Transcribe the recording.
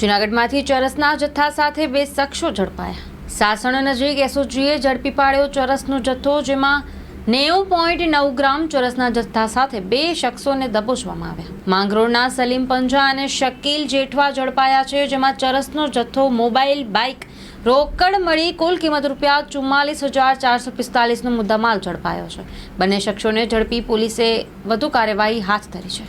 જૂનાગઢમાંથી ચરસના જથ્થા સાથે બે શખ્સો ઝડપાયા. સાસણ નજીક એસઓજીએ ઝડપી પાડ્યો ચરસનો જથ્થો, જેમાં નેવું પોઈન્ટ નવ ગ્રામ ચોરસના જથ્થા સાથે બે શખ્સોને દબોચવામાં આવ્યા. માંગરોળના સલીમ પંજા અને શકીલ જેઠવા ઝડપાયા છે, જેમાં ચરસનો જથ્થો, મોબાઈલ, બાઇક, રોકડ મળી કુલ કિંમત રૂપિયા ચુમ્માલીસ હજાર ચારસો પિસ્તાલીસનો મુદ્દામાલ ઝડપાયો છે. બંને શખ્સોને ઝડપી પોલીસે વધુ કાર્યવાહી હાથ ધરી છે.